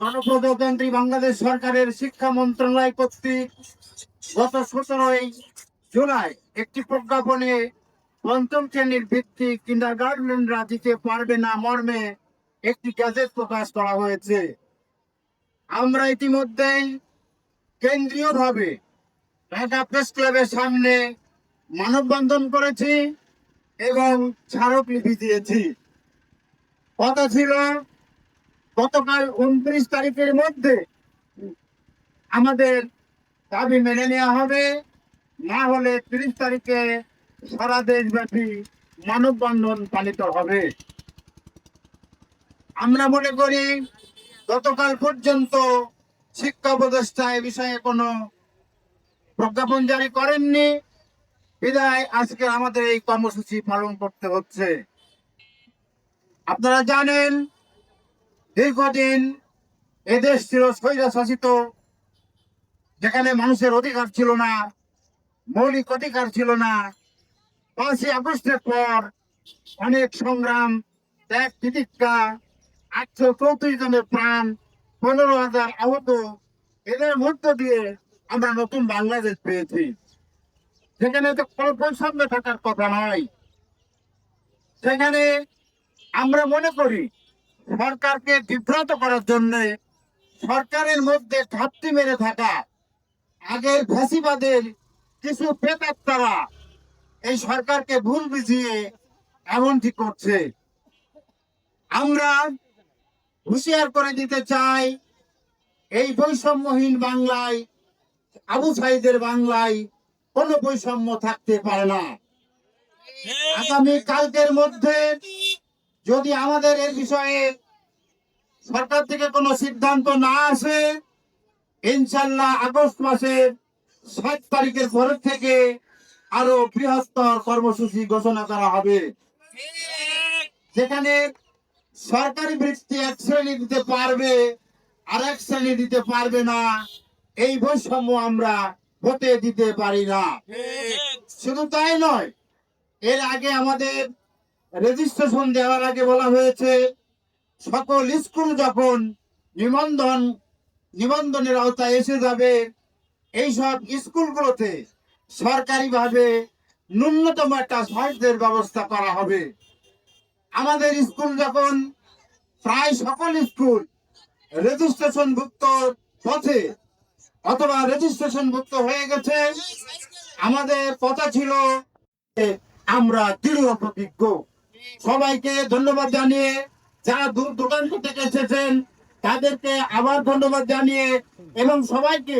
গণপ্রজাতন্ত্রী বাংলাদেশ সরকারের শিক্ষা মন্ত্রণালয় কর্তৃক গত সতেরোই জুলাই একটি প্রজ্ঞাপনে পঞ্চম শ্রেণির ভিত্তিক কিন্ডার গার্ডেনরা দিতে পারবে না মর্মে একটি গ্যাজেট প্রকাশ করা হয়েছে। আমরা ইতিমধ্যেই কেন্দ্রীয়ভাবে ঢাকা প্রেস ক্লাবের সামনে মানববন্ধন করেছি এবং স্মারকলিপি দিয়েছি। কথা ছিল গতকাল উনত্রিশ তারিখের মধ্যে আমাদের দাবি মেনে নেওয়া হবে। না হলে তিরিশ তারিখে সারা দেশব্যাপী মানববন্ধন পালিত হবে। আমরা মনে করি গতকাল পর্যন্ত শিক্ষা উপদেষ্টা এ বিষয়ে কোনো প্রজ্ঞাপন জারি করেননি। বিদায়, আজকে আমাদের এই কর্মসূচি পালন করতে হচ্ছে। আপনারা জানেন দীর্ঘদিন এদেশ ছিল স্বৈরা শাসিত, যেখানে মানুষের অধিকার ছিল না, মৌলিক অধিকার ছিল না, পাঁচই আগস্টের পর অনেক সংগ্রাম, ত্যাগ, তিতিক্ষা, আটশো চৌত্রিশ জনের প্রাণ, পনেরো হাজার আহত, এদের মধ্য দিয়ে আমরা নতুন বাংলাদেশ পেয়েছি। সেখানে তো কোনো বৈষম্য থাকার কথা নয়। সেখানে আমরা মনে করি সরকারকে বিভ্রান্ত করার জন্য সরকারের মধ্যে ঘাপটি মেরে থাকা, আগের ফ্যাসিবাদের কিছু প্রেতাত্মারা এই সরকারকে ভুল বুঝিয়ে এমনটি করছে। আমরা হুঁশিয়ার করে দিতে চাই, এই বৈষম্যহীন বাংলায়, আবু সাইদের বাংলায় কোনো বৈষম্য থাকতে পারে না। আগামী কালকের মধ্যে যদি আমাদের এর বিষয়ে সরকার থেকে কোনো সিদ্ধান্ত না আসে ইনশাল্লাহ আগস্ট মাসের সাত তারিখের পরের থেকে আরও বৃহত্তর কর্মসূচি ঘোষণা করা হবে। যেখানে সরকারি বৃত্তি এক শ্রেণি দিতে পারবে আর এক শ্রেণি দিতে পারবে না এই বৈষম্য আমরা হতে দিতে পারি না। শুধু তাই নয় এর আগে আমাদের রেজিস্ট্রেশন দেওয়ার আগে বলা হয়েছে, সকল স্কুল যখন নিবন্ধন, নিবন্ধনের আওতায় এসে যাবে, এইসব স্কুলগুলোতে সরকারিভাবে ন্যূনতম একটা সাহায্যের ব্যবস্থা করা হবে। আমাদের স্কুল যখন প্রায় সকল স্কুল রেজিস্ট্রেশন ভুক্ত পথে অথবা রেজিস্ট্রেশন ভুক্ত হয়ে গেছে, আমাদের কথা ছিল আমরা দৃঢ় প্রতিজ্ঞ। সবাইকে ধন্যবাদ জানিয়ে যারা দূর দূরান্ত থেকে এসেছেন তাদেরকে আবার ধন্যবাদ জানিয়ে এবং সবাইকে